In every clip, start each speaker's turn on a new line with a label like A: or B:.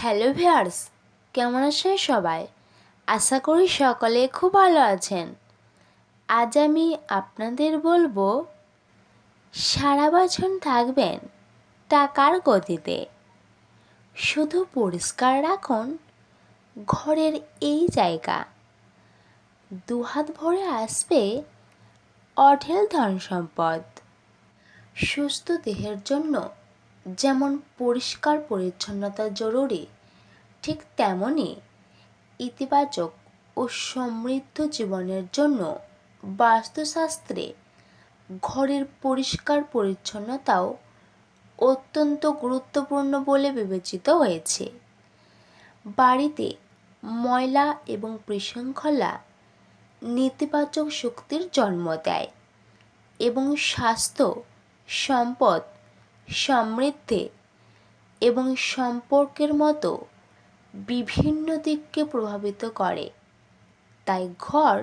A: Hello viewers কেমন আছেন সবাই? আশা করি সকলে খুব ভালো আছেন। আজ আমি আপনাদের বলব, সারা বছর থাকবেন টাকার গতিতে। শুধু পরিষ্কার রাখুন, ঘরের এই জায়গা। দুহাত ভরে আসবে অঢেল ধন সম্পদ সুস্থ দেহের জন্য যেমন পরিষ্কার পরিচ্ছন্নতা জরুরি, ঠিক তেমনই ইতিবাচক ও সমৃদ্ধ জীবনের জন্য বাস্তুশাস্ত্রে ঘরের পরিষ্কার পরিচ্ছন্নতাও অত্যন্ত গুরুত্বপূর্ণ বলে বিবেচিত হয়েছে। বাড়িতে ময়লা এবং বিশৃঙ্খলা নেতিবাচক শক্তির জন্ম দেয় এবং স্বাস্থ্য সম্পদ সমৃদ্ধি এবং সম্পর্কের মতো বিভিন্ন দিককে প্রভাবিত করে। তাই ঘর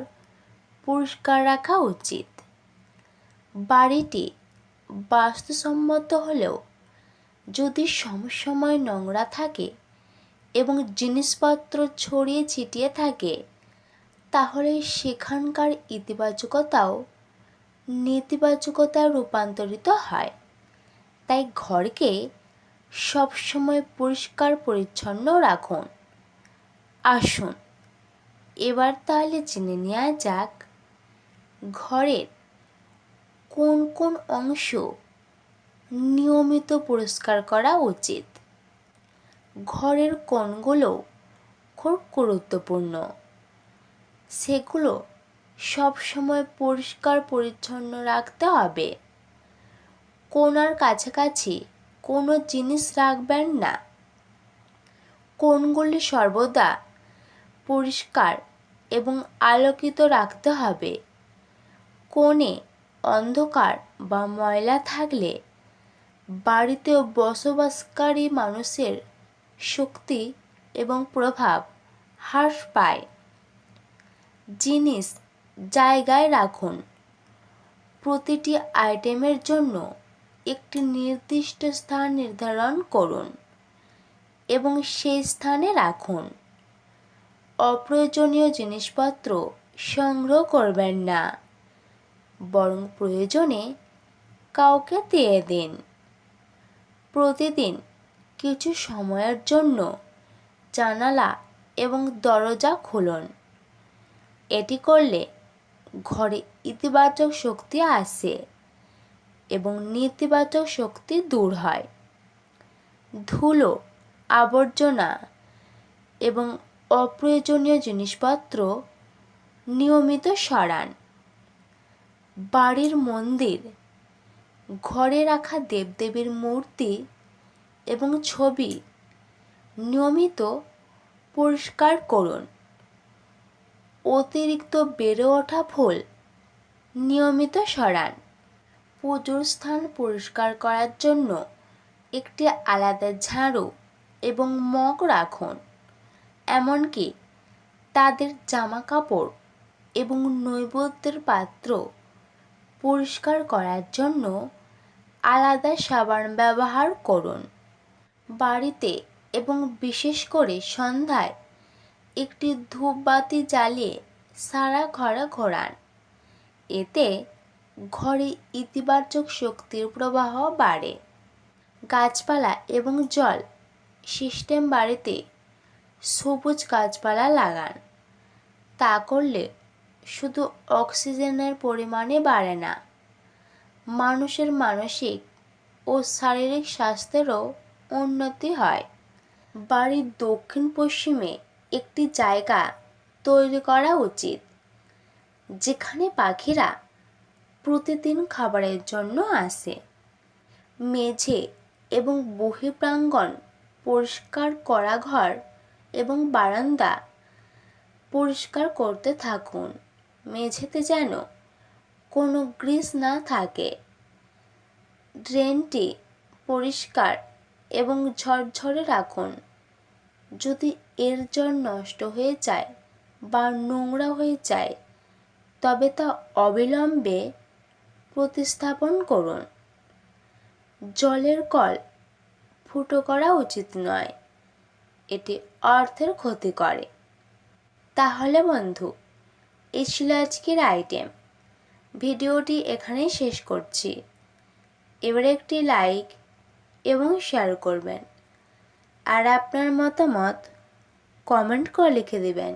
A: পরিষ্কার রাখা উচিত। বাড়িটি বাস্তুসম্মত হলেও যদি সমসময় নোংরা থাকে এবং জিনিসপত্র ছড়িয়ে ছিটিয়ে থাকে, তাহলে সেখানকার ইতিবাচকতাও নেতিবাচকতায় রূপান্তরিত হয়। তাই ঘরকে সবসময় পরিষ্কার, পরিচ্ছন্ন রাখুন। আসুন, এবার তাহলে জেনে নেওয়া যাক ঘরের কোন কোন অংশ নিয়মিত পরিষ্কার করা উচিত। ঘরের কোণগুলো খুব গুরুত্বপূর্ণ। সেগুলো সবসময় পরিষ্কার, পরিচ্ছন্ন রাখতে হবে। কোনার কাছাকাছি কোনো জিনিস রাখবেন না। কোণগুলি সর্বদা পরিষ্কার এবং আলোকিত রাখতে হবে। কোণে অন্ধকার বা ময়লা থাকলে বাড়িতে বসবাসকারী মানুষের শক্তি এবং প্রভাব হ্রাস পায়। জিনিস জায়গায় রাখুন। প্রতিটি আইটেমের জন্য একটি নির্দিষ্ট স্থান নির্ধারণ করুন এবং সেই স্থানে রাখুন। অপ্রয়োজনীয় জিনিসপত্র সংগ্রহ করবেন না, বরং প্রয়োজনে কাউকে দিয়ে দিন। প্রতিদিন কিছু সময়ের জন্য জানালা এবং দরজা খুলুন। এটি করলে ঘরে ইতিবাচক শক্তি আসে। এবং নেতিবাচক শক্তি দূর হয়। ধুলো, আবর্জনা এবং অপ্রয়োজনীয় জিনিসপত্র নিয়মিত সরান। বাড়ির মন্দির, ঘরে রাখা দেবদেবীর মূর্তি এবং ছবি নিয়মিত পরিষ্কার করুন। অতিরিক্ত বেড়ে ওঠা ফুল নিয়মিত সরান। পুজোর স্থান পরিষ্কার করার জন্য একটি আলাদা ঝাড়ু এবং মগ রাখুন। এমনকি তাদের জামা কাপড় এবং নৈবেদ্যের পাত্র পরিষ্কার করার জন্য আলাদা সাবান ব্যবহার করুন। বাড়িতে এবং বিশেষ করে সন্ধ্যায় একটি ধূপবাতি জ্বালিয়ে সারা ঘরে ঘোরান। এতে ঘরে ইতিবাচক শক্তির প্রবাহ বাড়ে। গাছপালা এবং জল, সিস্টেম বাড়িতে সবুজ গাছপালা লাগান। তা করলে শুধু অক্সিজেনের পরিমাণে বাড়ে না, মানুষের মানসিক ও শারীরিক স্বাস্থ্যেরও উন্নতি হয়। বাড়ির দক্ষিণ পশ্চিমে একটি জায়গা তৈরি করা উচিত, যেখানে পাখিরা প্রতিদিন খাবারের জন্য আসে। মেঝে এবং বহিপ্রাঙ্গণ পরিষ্কার করা ঘর এবং বারান্দা পরিষ্কার করতে থাকুন। মেঝেতে যেন কোনো গ্রিস না থাকে। ড্রেনটি পরিষ্কার এবং ঝরঝরে রাখুন। যদি এর জল নষ্ট হয়ে যায় বা নোংরা হয়ে যায়, তবে তা অবিলম্বে প্রতিস্থাপন করুন। জলের কল ফুটো করা উচিত নয়। এটি অর্থের ক্ষতি করে। তাহলে বন্ধু এই ছিল আজকের আইটেম। ভিডিওটি এখানেই শেষ করছি। এবার একটি লাইক এবং শেয়ার করবেন। আর আপনার মতামত কমেন্ট করে লিখে দেবেন।